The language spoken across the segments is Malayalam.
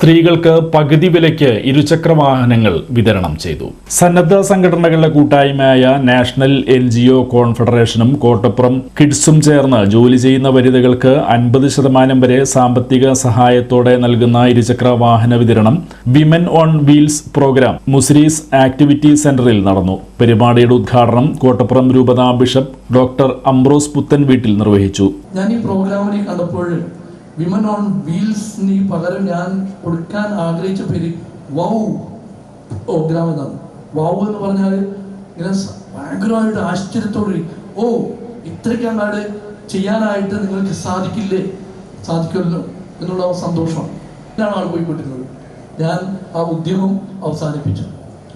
സ്ത്രീകൾക്ക് പകുതി വിലയ്ക്ക് ഇരുചക്ര വാഹനങ്ങൾ വിതരണം ചെയ്തു. സന്നദ്ധ സംഘടനകളുടെ കൂട്ടായ്മയായ നാഷണൽ എൻ ജി ഒ കോൺഫെഡറേഷനും കോട്ടപ്പുറം കിഡ്സും ചേർന്ന് ജോലി ചെയ്യുന്ന വനിതകൾക്ക് അൻപത് ശതമാനം വരെ സാമ്പത്തിക സഹായത്തോടെ നൽകുന്ന ഇരുചക്ര വാഹന വിതരണം women on wheels programme Muziris activity സെന്ററിൽ നടന്നു. പരിപാടിയുടെ ഉദ്ഘാടനം കോട്ടപ്പുറം രൂപതാ ബിഷപ്പ് ഡോക്ടർ അംബ്രോസ് പുത്തൻ വീട്ടിൽ നിർവഹിച്ചു. ഞാൻ ഈ പ്രോഗ്രാമിനെ കണ്ടപ്പോൾ വിമൻ ഓൺ വീൽസിന് പകരം ഞാൻ കൊടുക്കാൻ ആഗ്രഹിച്ച പേര് വൗ പ്രോഗ്രാം എന്നാണ്. വൗ എന്ന് പറഞ്ഞാൽ ഇങ്ങനെ ഭയങ്കരമായിട്ട് ആശ്ചര്യത്തോടെ ഓ ഇത്രയ്ക്ക് അങ്ങാട് ചെയ്യാനായിട്ട് നിങ്ങൾക്ക് സാധിക്കില്ലേ? സാധിക്കുമല്ലോ എന്നുള്ള സന്തോഷമാണ് ഇതാണ് ആൾ പോയിക്കൊണ്ടിരുന്നത്. ഞാൻ ആ ഉദ്യമം അവസാനിപ്പിച്ചു.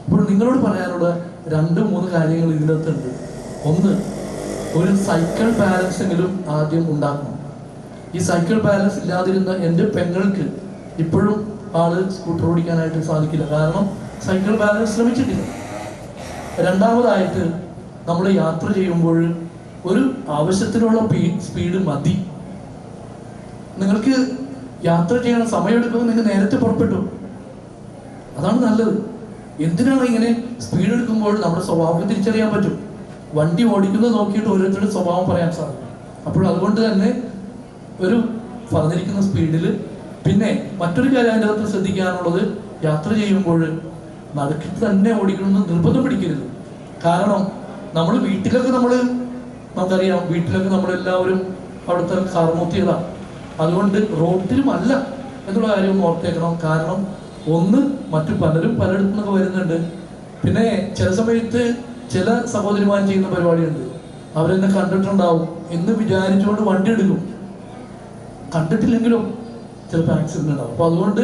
അപ്പോൾ നിങ്ങളോട് പറയാനുള്ള രണ്ട് മൂന്ന് കാര്യങ്ങൾ ഇതിനകത്തുണ്ട്. ഒന്ന് ഒരു സൈക്കിൾ ബാലൻസ് എങ്കിലും ആദ്യം ഉണ്ടാക്കണം. ഈ സൈക്കിൾ ബാലൻസ് ഇല്ലാതിരുന്ന എന്റെ പെങ്ങൾക്ക് ഇപ്പോഴും ആൾ സ്കൂട്ടർ ഓടിക്കാനായിട്ട് സാധിക്കില്ല. കാരണം സൈക്കിൾ ബാലൻസ് ശ്രമിച്ചിട്ടില്ല. രണ്ടാമതായിട്ട് നമ്മൾ യാത്ര ചെയ്യുമ്പോൾ ഒരു ആവശ്യത്തിനുള്ള സ്പീഡ് മതി. നിങ്ങൾക്ക് യാത്ര ചെയ്യാൻ സമയമെടുക്കുമ്പോൾ നിങ്ങൾ നേരത്തെ പുറപ്പെട്ടു. അതാണ് നല്ലത്. എന്തിനാണ് ഇങ്ങനെ സ്പീഡ് എടുക്കുമ്പോൾ നമ്മുടെ സ്വഭാവം തിരിച്ചറിയാൻ പറ്റും? വണ്ടി ഓടിക്കുന്നത് നോക്കിയിട്ട് ഓരോരുത്തരുടെ സ്വഭാവം പറയാൻ സാധിക്കും. അപ്പോൾ അതുകൊണ്ട് തന്നെ ഒരു പറഞ്ഞിരിക്കുന്ന സ്പീഡിൽ പിന്നെ മറ്റൊരു കാര്യം അതിന്റെ അകത്ത് ശ്രദ്ധിക്കാനുള്ളത് യാത്ര ചെയ്യുമ്പോൾ നടുക്കിൽ തന്നെ ഓടിക്കണമെന്ന് നിർബന്ധം പിടിക്കരുത്. കാരണം നമ്മൾ വീട്ടിലൊക്കെ നമ്മൾ നമുക്കറിയാം വീട്ടിലൊക്കെ നമ്മളെല്ലാവരും അവിടുത്തെ കാർമൂത്തിയതാണ് അതുകൊണ്ട് റോഡിലുമല്ല എന്നുള്ള കാര്യം ഓർത്തേക്കണം. കാരണം ഒന്ന് മറ്റു പലരും പലയിടത്തു നിന്നൊക്കെ വരുന്നുണ്ട്. പിന്നെ ചില സമയത്ത് ചില സഹോദരിമാർ ചെയ്യുന്ന പരിപാടിയുണ്ട്. അവരെന്നെ കണ്ടിട്ടുണ്ടാവും എന്ന് വിചാരിച്ചുകൊണ്ട് വണ്ടി എടുക്കും. കണ്ടിട്ടില്ലെങ്കിലും ചിലപ്പോൾ ആക്സിഡന്റ് ഉണ്ടാവും. അപ്പൊ അതുകൊണ്ട്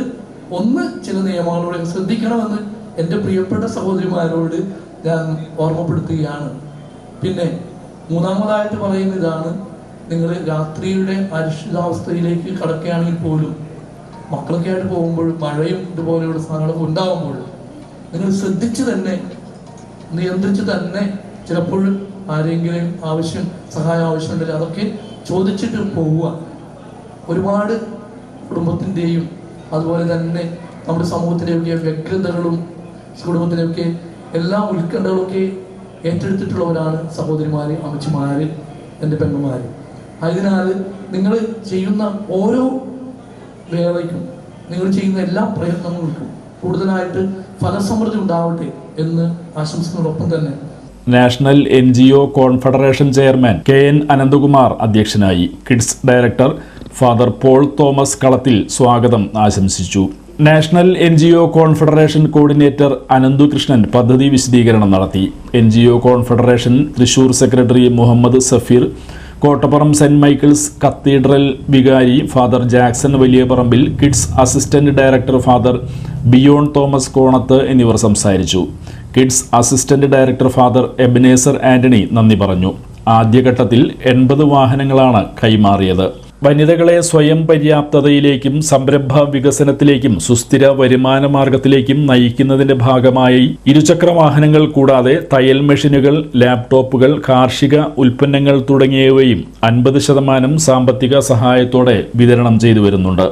ഒന്ന് ചില നിയമങ്ങളോടെ ശ്രദ്ധിക്കണമെന്ന് എന്റെ പ്രിയപ്പെട്ട സഹോദരിമാരോട് ഞാൻ ഓർമ്മപ്പെടുത്തുകയാണ്. പിന്നെ മൂന്നാമതായിട്ട് പറയുന്ന ഇതാണ് നിങ്ങൾ രാത്രിയുടെ അരിഷിതാവസ്ഥയിലേക്ക് കടക്കുകയാണെങ്കിൽ പോലും മക്കളൊക്കെ ആയിട്ട് പോകുമ്പോൾ മഴയും ഇതുപോലെയുള്ള സാധനങ്ങളൊക്കെ ഉണ്ടാകുമ്പോൾ നിങ്ങൾ ശ്രദ്ധിച്ച് തന്നെ നിയന്ത്രിച്ച് തന്നെ ചിലപ്പോൾ ആരെങ്കിലും ആവശ്യം സഹായം ആവശ്യമുണ്ടെങ്കിൽ അതൊക്കെ ചോദിച്ചിട്ട് പോവുക. ഒരുപാട് കുടുംബത്തിന്റെയും അതുപോലെ തന്നെ നമ്മുടെ സമൂഹത്തിലെയൊക്കെ വ്യഗ്രതകളും കുടുംബത്തിലെയൊക്കെ എല്ലാ ഉത്കണ്ഠകളൊക്കെ ഏറ്റെടുത്തിട്ടുള്ളവരാണ് സഹോദരിമാര് അമ്മച്ചിമാര് എന്റെ പെങ്ങന്മാര്. അതിനാൽ നിങ്ങൾ ചെയ്യുന്ന ഓരോ വേളയ്ക്കും നിങ്ങൾ ചെയ്യുന്ന എല്ലാ പ്രയത്നങ്ങൾക്കും കൂടുതലായിട്ട് ഫലസമൃദ്ധി ഉണ്ടാവട്ടെ എന്ന് ആശംസിക്കുന്നതോടൊപ്പം തന്നെ national N G O confederation chairman K N Ananthakumar അധ്യക്ഷനായി. Kids director father Paul Thomas Kalathil സ്വാഗതം ആശംസിച്ചു. National N G O confederation coordinator Ananthu Krishnan പദ്ധതി വിശദീകരണം നടത്തി. N G O confederation Thrissur secretary Muhammad Safeer Kottappuram saint Michael's cathedral വികാരി father Jackson Valiyaparambil kids assistant director father Beon Thomas Konath എന്നിവർ സംസാരിച്ചു. Kids assistant director father Ebenezer Antony നന്ദി പറഞ്ഞു. ആദ്യഘട്ടത്തിൽ എൺപത് വാഹനങ്ങളാണ് കൈമാറിയത്. വനിതകളെ സ്വയം പര്യാപ്തതയിലേക്കും സംരംഭ വികസനത്തിലേക്കും സുസ്ഥിര വരുമാന മാർഗത്തിലേക്കും നയിക്കുന്നതിന്റെ ഭാഗമായി ഇരുചക്ര വാഹനങ്ങൾ കൂടാതെ തയ്യൽ മെഷീനുകൾ ലാപ്ടോപ്പുകൾ കാർഷിക ഉൽപ്പന്നങ്ങൾ തുടങ്ങിയവയും അൻപത് ശതമാനം സാമ്പത്തിക സഹായത്തോടെ വിതരണം ചെയ്തു വരുന്നുണ്ട്.